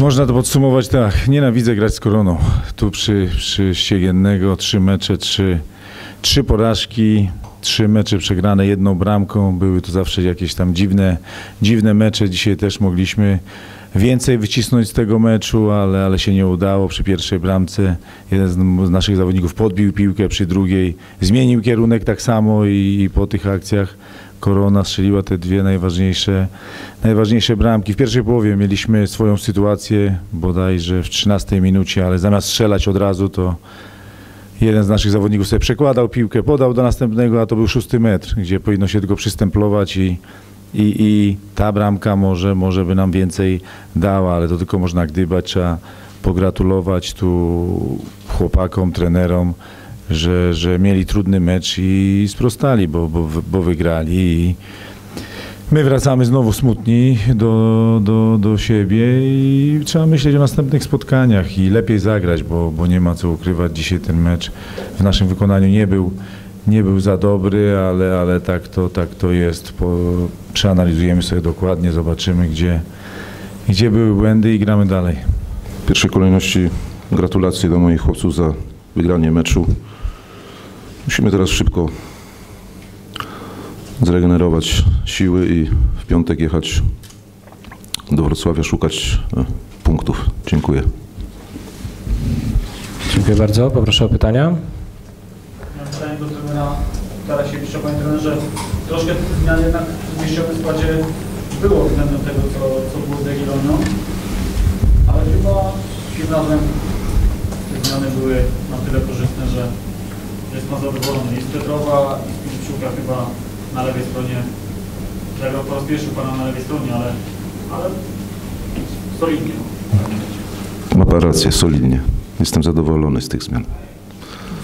Można to podsumować tak. Nienawidzę grać z koroną. Tu przy, przy Ściegiennego trzy mecze, trzy, trzy porażki, trzy mecze przegrane jedną bramką. Były to zawsze jakieś tam dziwne, dziwne mecze. Dzisiaj też mogliśmy więcej wycisnąć z tego meczu, ale, ale się nie udało. Przy pierwszej bramce jeden z, z naszych zawodników podbił piłkę, przy drugiej zmienił kierunek tak samo i, i po tych akcjach Korona strzeliła te dwie najważniejsze, najważniejsze bramki. W pierwszej połowie mieliśmy swoją sytuację, bodajże w 13 minucie, ale zamiast strzelać od razu, to jeden z naszych zawodników sobie przekładał piłkę, podał do następnego, a to był szósty metr, gdzie powinno się tylko przystemplować i, i, i ta bramka może, może by nam więcej dała, ale to tylko można gdybać, trzeba pogratulować tu chłopakom, trenerom, że, że mieli trudny mecz i sprostali, bo, bo, bo wygrali. I my wracamy znowu smutni do, do, do siebie i trzeba myśleć o następnych spotkaniach i lepiej zagrać, bo, bo nie ma co ukrywać. Dzisiaj ten mecz w naszym wykonaniu nie był, nie był za dobry, ale, ale tak, to, tak to jest. Po, przeanalizujemy sobie dokładnie, zobaczymy, gdzie, gdzie były błędy i gramy dalej. W pierwszej kolejności gratulacje do moich chłopców za wygranie meczu. Musimy teraz szybko zregenerować siły i w piątek jechać do Wrocławia szukać e, punktów. Dziękuję. Dziękuję bardzo. Poproszę o pytania. Mam pytanie do trenera Tarasiewicza. Panie trenerze, troszkę tych zmian jednak w wyjściowym składzie było względem tego, co, co było z Jagiellonią, ale chyba tym razem te zmiany były na tyle korzystne, że jest pan zadowolony. I z Petrowa, i z Piłczuka chyba na lewej stronie. Zagrał po raz pierwszy pana na lewej stronie, ale, ale solidnie. Ma pan rację, solidnie. Jestem zadowolony z tych zmian.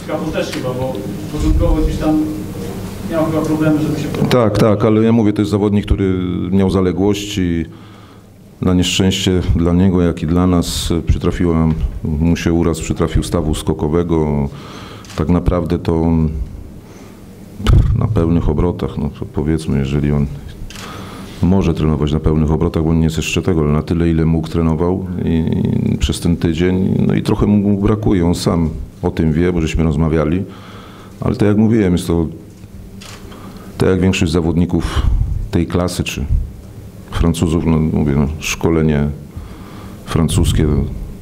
Skapul też chyba, bo początkowo gdzieś tam miał chyba problemy, żeby się... Tak, tak, ale ja mówię, to jest zawodnik, który miał zaległości. Na nieszczęście dla niego, jak i dla nas przytrafiła mu się uraz, przytrafił stawu skokowego. Tak naprawdę to na pełnych obrotach, no powiedzmy, jeżeli on może trenować na pełnych obrotach, bo nie jest jeszcze tego, ale na tyle, ile mógł trenował i, i przez ten tydzień, no i trochę mu brakuje, on sam o tym wie, bo żeśmy rozmawiali, ale tak jak mówiłem, jest to tak jak większość zawodników tej klasy, czy Francuzów, no mówię, no, szkolenie francuskie,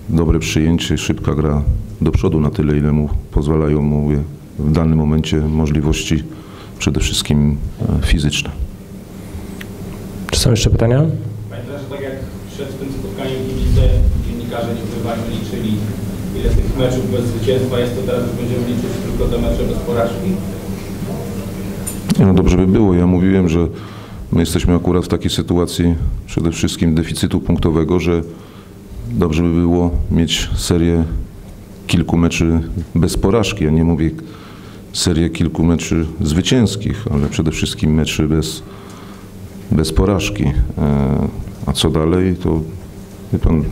dobre przyjęcie, szybka gra do przodu na tyle, ile mu pozwalają, mówię, w danym momencie możliwości przede wszystkim e, fizyczne. Czy są jeszcze pytania? Panie trenerze, tak jak przed tym spotkaniem kibice, dziennikarze nie ukrywajmy liczyli ile tych meczów bez zwycięstwa jest, to teraz już będziemy liczyć tylko te mecze bez porażki. No dobrze by było. Ja mówiłem, że my jesteśmy akurat w takiej sytuacji przede wszystkim deficytu punktowego, że dobrze by było mieć serię kilku meczy bez porażki. Ja nie mówię serię kilku meczy zwycięskich, ale przede wszystkim meczy bez, bez porażki. E, A co dalej, to wie pan,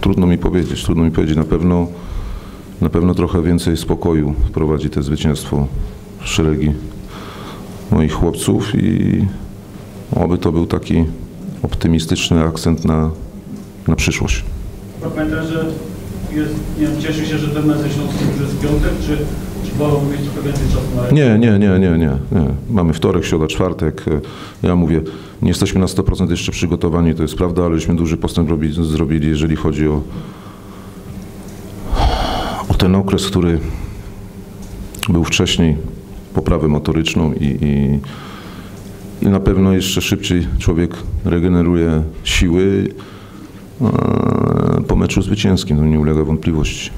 trudno mi powiedzieć. Trudno mi powiedzieć. Na pewno, na pewno trochę więcej spokoju wprowadzi to zwycięstwo w szeregi moich chłopców i oby to był taki optymistyczny akcent na, na przyszłość. Pamiętam, że jest, nie wiem, cieszy się, że ten mecz ze Śląskiem już jest piątek, czy, czy wolał mieć trochę więcej czasu na Nie, nie, nie, nie, nie, nie. Mamy wtorek, środa, czwartek. Ja mówię, nie jesteśmy na 100% jeszcze przygotowani, to jest prawda, ale żeśmy duży postęp robi, zrobili, jeżeli chodzi o, o ten okres, który był wcześniej, poprawę motoryczną i, i na pewno jeszcze szybciej człowiek regeneruje siły e, po meczu zwycięskim, to nie ulega wątpliwości.